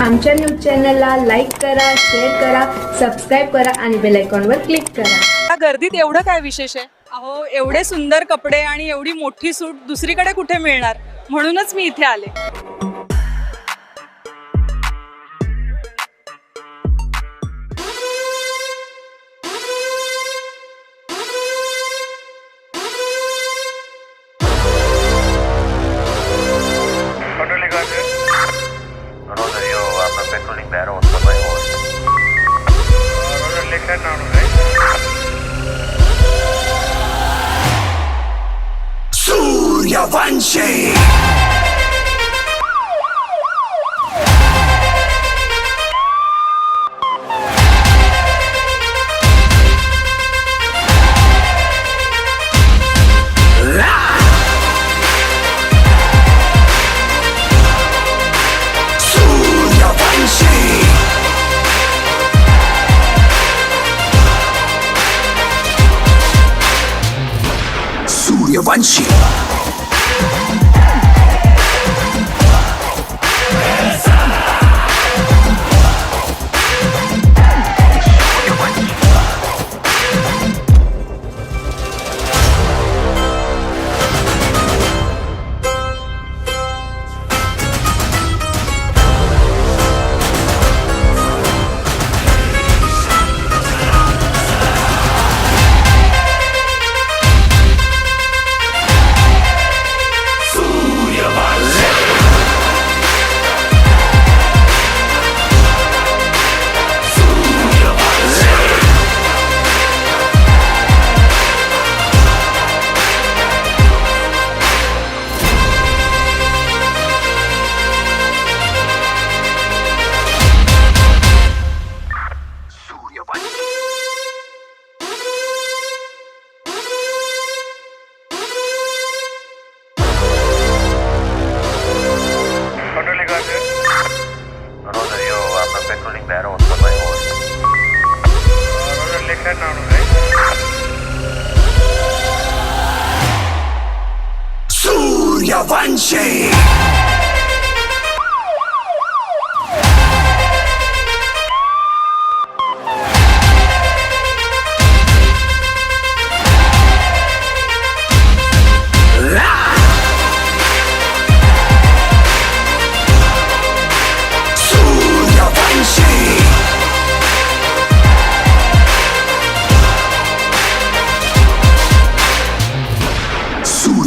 आमच्या न्यूज चॅनलला लाईक करा शेअर करा सबस्क्राईब करा आणि बेल आयकॉनवर क्लिक करा. या गर्दीत एवढं काय विशेष आहे? अहो एवढे सुंदर कपडे आणि एवढी मोठी सूट दुसरीकडे कुठे मिळणार? म्हणूनच मी इथे आले. ലണ്ടനാണ് дня 起 heading on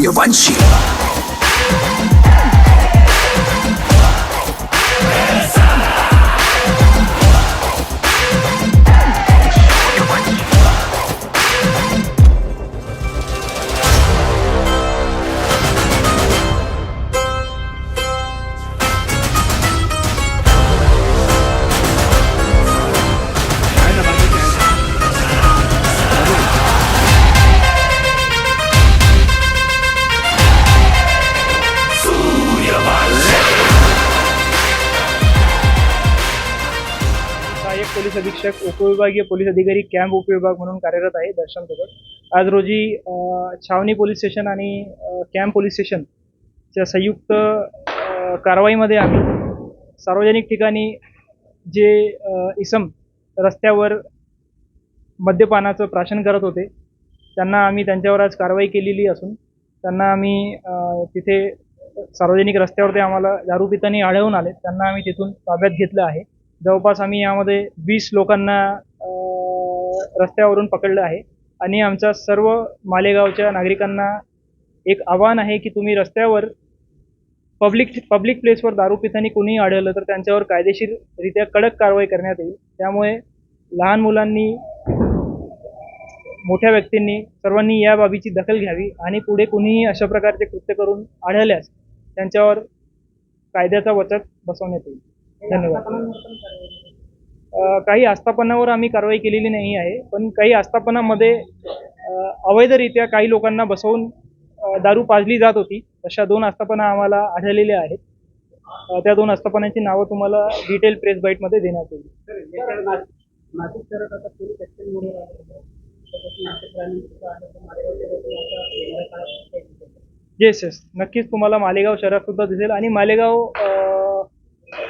要玩起了。पोलीस अधीक्षक उपविभागीय पोलीस अधिकारी कॅम्प उपविभाग म्हणून कार्यरत आहे दर्शन सोबत आज रोजी छावणी पोलीस स्टेशन आणि कॅम्प पोलीस स्टेशनच्या संयुक्त कारवाईमध्ये आम्ही सार्वजनिक ठिकाणी जे इसम रस्त्यावर मद्यपानाचं प्राशन करत होते त्यांना आम्ही त्यांच्यावर आज कारवाई केलेली असून त्यांना आम्ही तिथे सार्वजनिक रस्त्यावर ते आम्हाला दारू पिताने आढळून आले त्यांना आम्ही तिथून ताब्यात घेतलं आहे. जवळपास आम्ही यामध्ये वीस लोकांना रस्त्यावरून पकडलं आहे. आणि आमचा सर्व मालेगावच्या नागरिकांना एक आव्हान आहे की तुम्ही रस्त्यावर पब्लिक पब्लिक प्लेसवर दारू पितानी कोणीही आढळलं तर त्यांच्यावर कायदेशीररित्या कडक कारवाई करण्यात येईल. त्यामुळे लहान मुलांनी मोठ्या व्यक्तींनी सर्वांनी या बाबीची दखल घ्यावी आणि पुढे कुणीही अशा प्रकारचे कृत्य करून आढळल्यास त्यांच्यावर कायद्याचा वचक बसवण्यात येईल. धन्यवाद. काही आस्थापनावर आम्ही कारवाई केलेली नाही आहे पण काही आस्थापनामध्ये अवैधरित्या काही लोकांना बसवून दारू पाजली जात होती. अशा दोन आस्थापना आम्हाला आढळलेल्या आहेत. त्या दोन आस्थापनांची नावं तुम्हाला डिटेल प्रेस बाईटमध्ये देण्यात येईल. येस येस नक्कीच तुम्हाला मालेगाव शहरात सुद्धा दिसेल आणि मालेगाव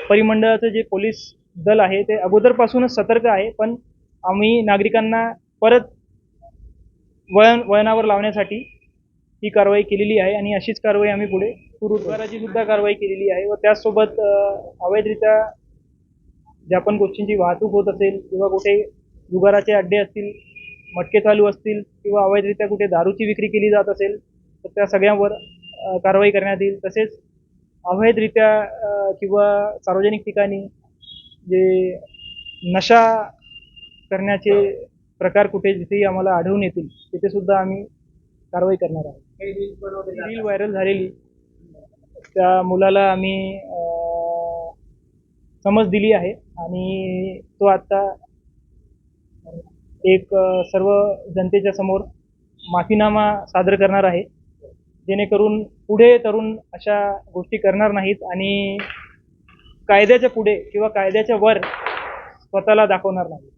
परिमंडळाचं जे पोलीस दल आहे ते अगोदरपासूनच सतर्क आहे पण आम्ही नागरिकांना परत वळण वळणावर लावण्यासाठी ही कारवाई केलेली आहे आणि अशीच कारवाई आम्ही पुढे सुरू सुद्धा कारवाई केलेली आहे व त्याचसोबत अवैधरित्या ज्या पण गोष्टींची वाहतूक होत असेल किंवा कुठे जुगाराचे अड्डे असतील मटके चालू असतील किंवा अवैधरित्या कुठे दारूची विक्री केली जात असेल तर त्या सगळ्यांवर कारवाई करण्यात येईल. तसेच अवैधरित्या किंवा सार्वजनिक ठिकाणी जे नशा करण्याचे प्रकार कुठे जिथेही आम्हाला आढळून येतील तिथे सुद्धा आम्ही कारवाई करणार आहोत. रील व्हायरल झालेली. त्या मुलाला आम्ही समज दिली आहे आणि तो आता एक सर्व जनतेच्या समोर माफीनामा सादर करणार आहे. जेणेकरून पुढे तरुण अशा गोष्टी करणार नाहीत आणि कायद्याच्या पुढे किंवा कायद्याच्या वर स्वतःला दाखवणार नाहीत.